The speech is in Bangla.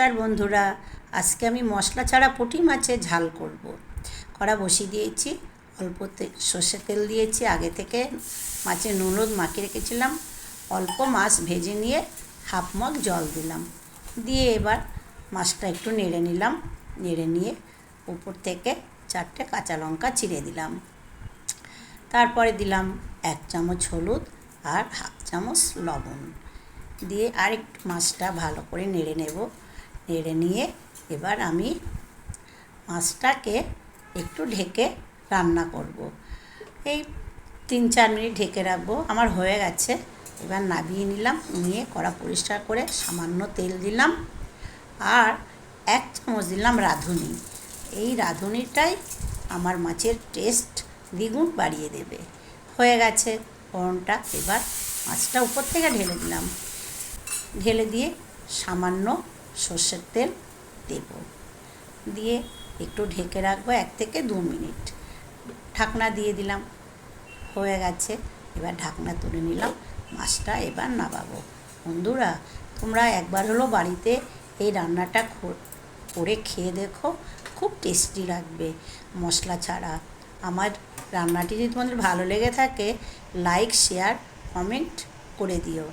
নমস্কার বন্ধুরা, আজকে আমি মশলা ছাড়া পুঁটি মাছের ঝাল করব। কড়া বসিয়ে দিয়েছি অল্প সর্ষের তেল দিয়েছি, আগে থেকে মাছের নুন হলুদ মাখিয়ে রেখেছিলাম, অল্প মাছ ভেজে নিয়ে হাফ মগ জল দিলাম। দিয়ে এবার মাছটা একটু নেড়ে নিলাম, নেড়ে নিয়ে উপর থেকে চারটে কাঁচা লঙ্কা চিড়ে দিলাম। তারপরে দিলাম এক চামচ হলুদ আর হাফ চামচ লবণ। দিয়ে আরেকটু মাছটা ভালো করে নেড়ে নেব। নেড়ে নিয়ে এবার আমি মাছটাকে একটু ঢেকে রান্না করব। এই তিন চার মিনিট ঢেকে রাখব, আমার হয়ে গেছে। এবার নাবিয়ে নিলাম, নিয়ে কড়া পরিষ্কার করে সামান্য তেল দিলাম আর এক চামচ দিলাম রাঁধুনি। এই রাঁধুনিটাই আমার মাছের টেস্ট দ্বিগুণ বাড়িয়ে দেবে। হয়ে গেছে ফোড়নটা। এবার মাছটা উপর থেকে ঢেলে দিলাম। ঢেলে দিয়ে সামান্য সর্ষের তেল দেব। দিয়ে একটু ঢেকে রাখব এক থেকে দু মিনিট। ঢাকনা দিয়ে দিলাম, হয়ে গেছে। এবার ঢাকনা তুলে নিলাম, মাছটা এবার নামাবো। বন্ধুরা, তোমরা একবার হলো বাড়িতে এই রান্নাটা করে খেয়ে দেখো, খুব টেস্টি লাগবে মশলা ছাড়া। আমার রান্নাটি যদি তোমাদের ভালো লেগে থাকে, লাইক, শেয়ার, কমেন্ট করে দিও।